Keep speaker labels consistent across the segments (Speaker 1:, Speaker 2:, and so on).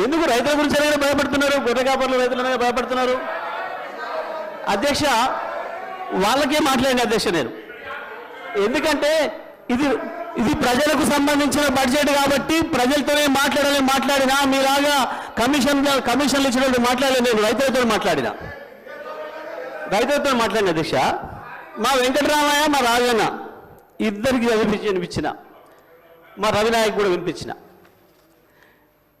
Speaker 1: ఎందుకు రైతుల గురించి ఎలాగైనా భయపడుతున్నారు? గొర్రె కాపర్లు రైతులనే భయపడుతున్నారు? అధ్యక్ష వాళ్ళకే మాట్లాడిన అధ్యక్ష నేను. ఎందుకంటే ఇది ఇది ప్రజలకు సంబంధించిన బడ్జెట్ కాబట్టి ప్రజలతోనే మాట్లాడాలి మాట్లాడినా మీలాగా కమిషన్ కమిషన్లు ఇచ్చినట్టు మాట్లాడలేదు నేను రైతులతో మాట్లాడిన. రైతులతో మాట్లాడిన అధ్యక్ష మా వెంకటరామయ్య మా రాజన్న ఇద్దరికి చదివించి వినిపించిన. మా రవినాయక్ కూడా వినిపించిన.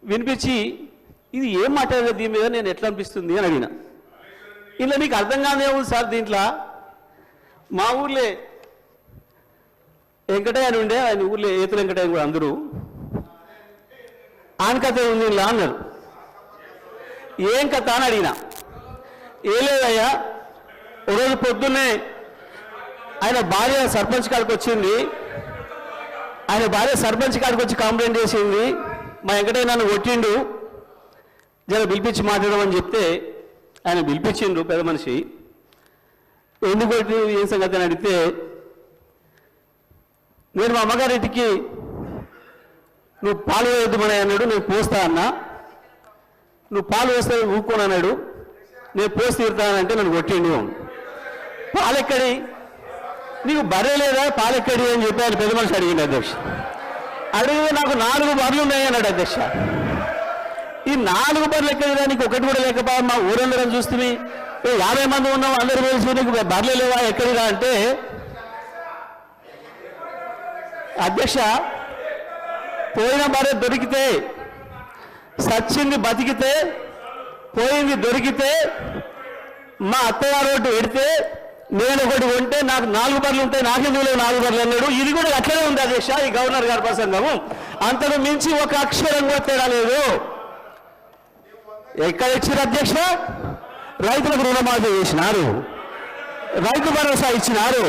Speaker 1: వినిపించి ఇది ఏం మాట్లాడలేదు దీని మీద? నేను ఎట్లా అనిపిస్తుంది? అని అడిగిన. ఇలా నీకు అర్థం కాదే ఉంది సార్ దీంట్లో. మా ఊర్లే వెంకటయ్య అని ఉండే ఆయన ఊర్లో ఏతుల వెంకటయ్య కూడా అందరూ. ఆయన కథ ఉంది ఇలా? అన్నారు. ఏం కథ? అని అడిగిన. ఏ లేదయ్యా రోజు పొద్దున్నే ఆయన భార్య సర్పంచ్ కాడికి వచ్చింది. ఆయన భార్య సర్పంచ్ కాడికి వచ్చి కంప్లైంట్ చేసింది. మా వెంకటయ్య నన్ను కొట్టిండు. జర పిలిపించి మాట్లాడమని చెప్తే ఆయన పిలిపించిండు పెద్ద మనిషి. ఎందుకు కొట్టి ఏం సంగతి? అని అడిగితే నేను మా అమ్మగారింటికి నువ్వు పాలు వేయద్దుమని అన్నాడు. నేను పోస్తా అన్నా. నువ్వు పాలు వేస్తే ఊరుకోను అన్నాడు. నేను పోసి తీరుతానంటే నన్ను కొట్టిండు. పాలెక్కడి? నీకు బర్రె లేదా? పాలెక్కడి? అని చెప్పి ఆయన పెద్ద మనిషి అడిగింది అధ్యక్ష. నాకు నాలుగు బర్రెలు ఉన్నాయి అన్నాడు అధ్యక్ష. ఈ నాలుగు బర్రెలు ఎక్కడిదా నీకు ఒకటి కూడా లేకపోయా మా ఊరందరం చూస్తుంది. యాభై మంది ఉన్నాం అందరూ కలిసి నీకు బర్రెలు లేవా ఎక్కడిరా అంటే అధ్యక్ష పోయిన భార్య దొరికితే సచ్చింది బతికితే పోయింది దొరికితే మా అత్తగారు ఒకటి పెడితే నేను ఒకటి ఉంటే నాకు నాలుగు బర్రెలు ఉంటాయి నాకెందుకు లేవు నాలుగు బర్లు అన్నాడు. ఇది కూడా అట్లనే ఉంది అధ్యక్ష ఈ గవర్నర్ గారి ప్రసంగము. అంతకు మించి ఒక అక్షరం కూడా తేడా లేదు. ఎక్కడ ఇచ్చారు అధ్యక్ష? రైతులకు రుణమాఫీ చేసినారు. రైతు భరోసా ఇచ్చినారు.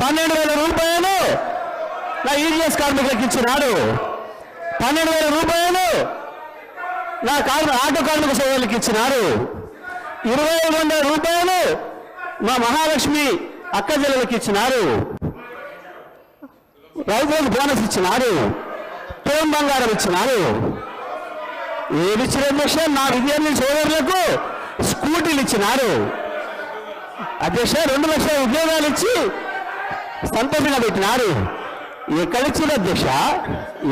Speaker 1: పన్నెండు వేల రూపాయలు నా ఈడిఎస్ కార్మికులకు ఇచ్చినాడు పన్నెండు వేల రూపాయలు నా కార్మి ఆటో కార్మిక సోదరులకు ఇచ్చినారు. ఇరవై ఐదు వందల రూపాయలు మా మహాలక్ష్మి అక్క ఇచ్చినారు. రైతులకు బోనస్ ఇచ్చినారు. తోం బంగారం ఇచ్చినారు. ఏమి ఇచ్చిన అధ్యక్ష? నా విద్యార్థి సోదరులకు స్కూటీలు ఇచ్చినారు. అధ్యక్ష రెండు లక్షల ఉద్యోగాలు ఇచ్చి సంతోషంగా పెట్టినారు. ఎక్కడిచ్చిన అధ్యక్ష?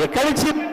Speaker 1: ఎక్కడిచ్చింది